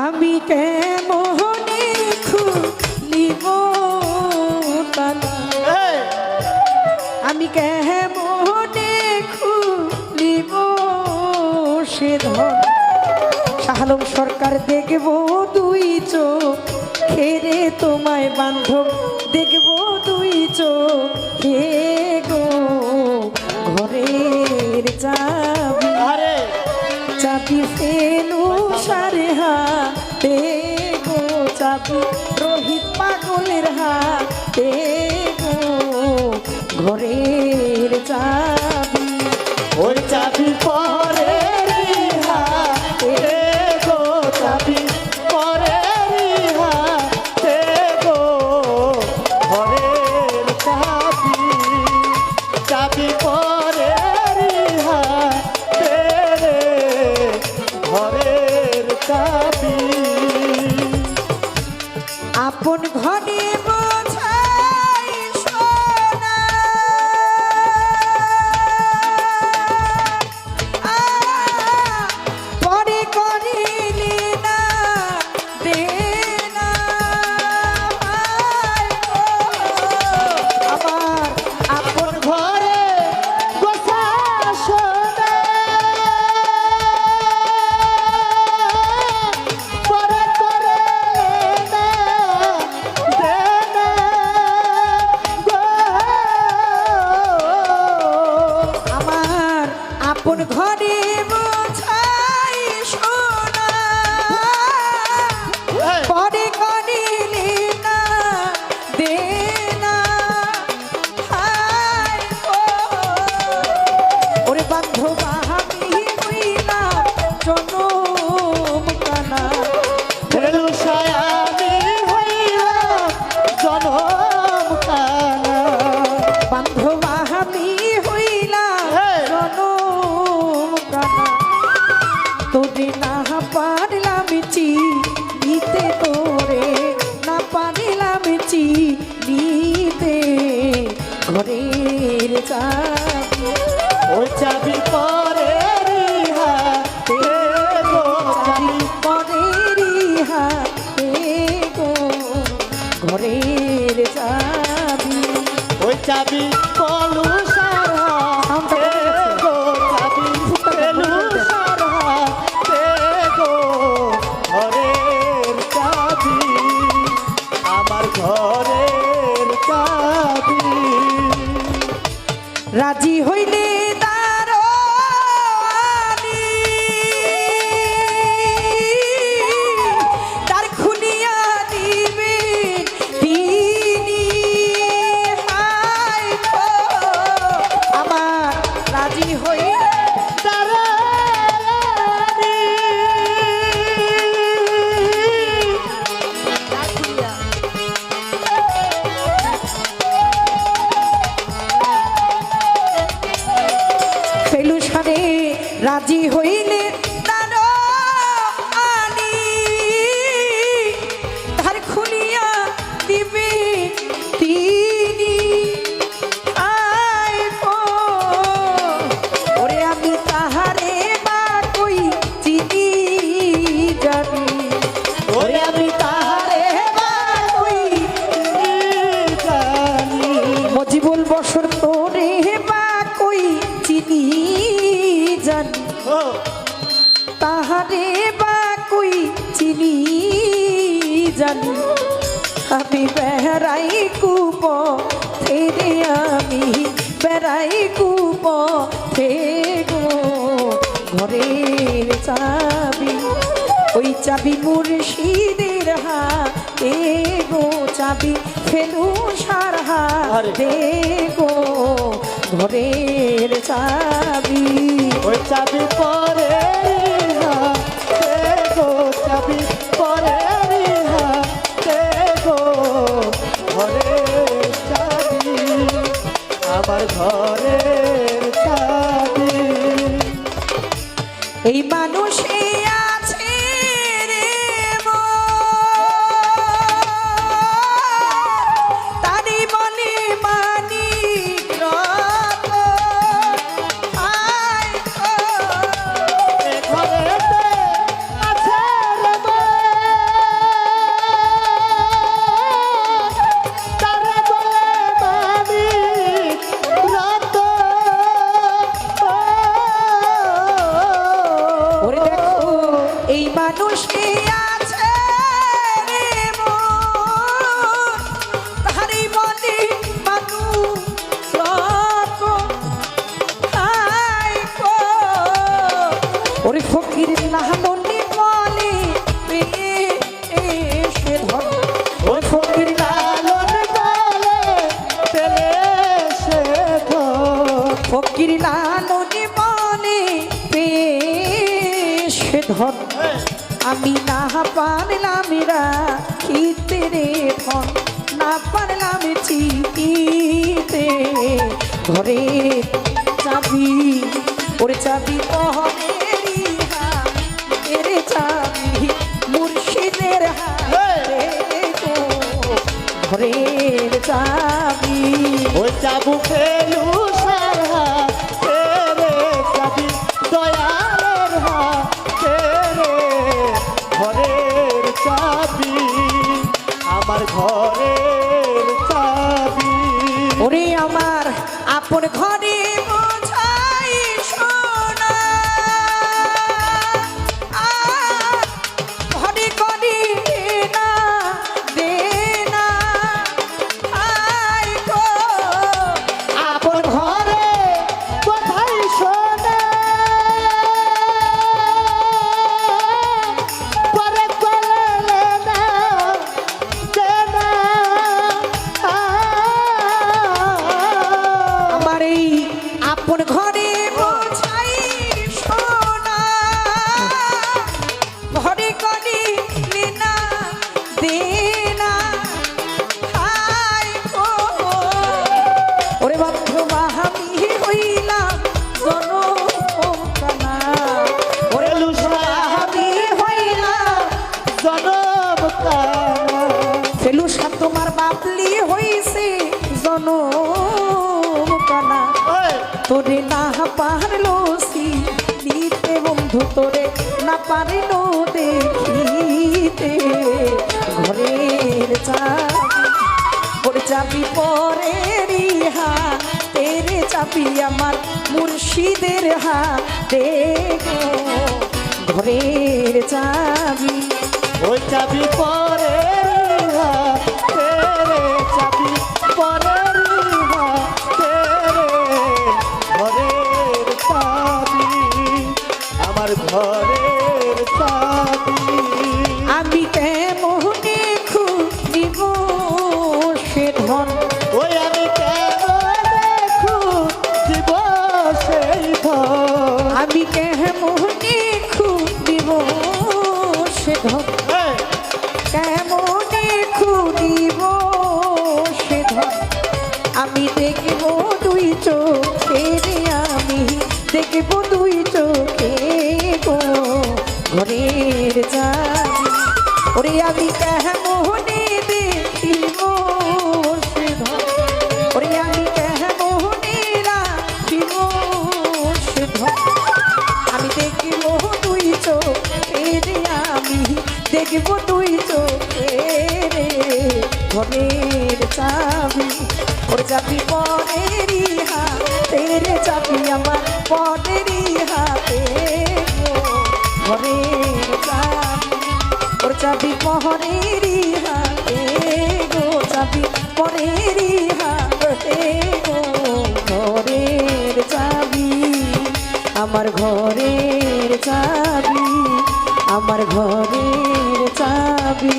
আমি কেমনে খুলিব আমি কেমনে খুলিব সে ধন? শাহালম সরকার দেখব দুই চোখ খেরে তোমায় বান্ধব। দেখব দুই চোখ হে গো ঘরের চাবি। চাবি ফেলু সারে হাতে গো চাবি রোহিত পাগলের হাতে গো ঘরের চাবি ওর চাবি পরে ঘরের চাবি ওই চাবি পরে হাতে গো চাবি ঘরের হাতে গো, ঘরের চাবি, ওই চাবি পলু জানি, আমি বেড়াই কুপ ফেরে আমি বেড়াই কুপ গো। ঘরের চাবি, ওই চাবি মুর্শিদের হাতে গো। চাবি ফেলু সার হাতে গো। ঘরের চাবি, ওই চাবি পরে চাবি পরে ঘরের চাবি আমার ঘরের চাবি। এই মানুষে এই মানুষ মানুষকে আর রাখিতে রে ধন না পারলাম চিকিতে ঘরে চাবি ওরে চাবি পহরেরি এরে চাবি মুর্শিদের হাতে ঘরের চাবি। ওই চাবু ফেলু জনম কানা ফেলুসা তোমার বাবলি হইছে জনকানা ওই তোরে না পারল সি নিতে বন্ধু তোরে না পারিল দেখিতে। ঘরের চাবি চাবি পরে রিহা তেরে চাবি আমার মুর্শিদের হাতে। ঘরের চাবি ওই চাবি? পরে চাবি পরে ঘরের চাবি আমার ঘরের চাবি। আমি কেমনে খুঁজিব সে ধন? ওই আমি কেমন দেখু জীব সেই ধর আমি কেমনে খুঁজিব সে ধন? দেখব দুই চোখে গো ঘরের যাবি ওরে আমি কেমনে দেখিব ওরে আমি কেমনে রাখিব আমি দেখব ঘরের চাবি। ওর চাবি পরেরই হাতের চাবি আমার গো। চাবি ওর চাবি পরেরই হাতে গো, চাবি পরেরই হাতে গো। ঘরের চাবি, আমার ঘরের চাবি, আমার ঘরের চাবি।